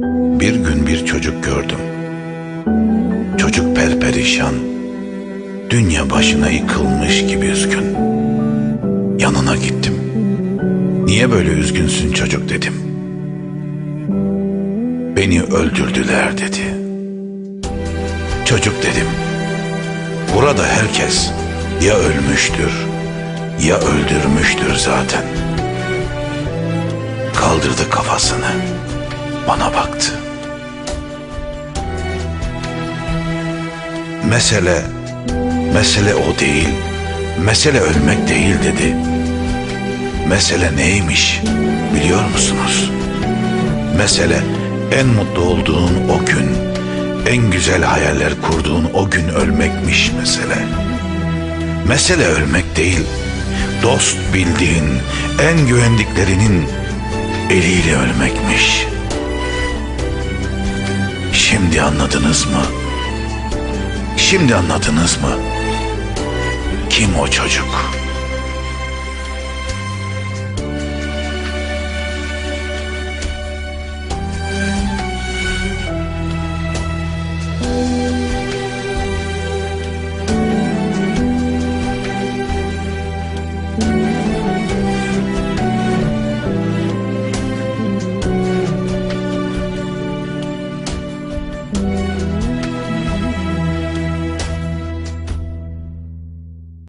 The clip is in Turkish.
Bir gün bir çocuk gördüm. Çocuk perperişan, dünya başına yıkılmış gibi üzgün. Yanına gittim. Niye böyle üzgünsün çocuk dedim. Beni öldürdüler dedi. Çocuk dedim. Burada herkes ya ölmüştür ya öldürmüştür zaten. Kaldırdı kafasını. Bana baktı. Mesele, mesele o değil. Mesele ölmek değil dedi. Mesele neymiş biliyor musunuz? Mesele en mutlu olduğun o gün, en güzel hayaller kurduğun o gün ölmekmiş mesele. Mesele ölmek değil, dost bildiğin, en güvendiklerinin eliyle ölmekmiş. Şimdi anladınız mı? Şimdi anladınız mı? Kim o çocuk?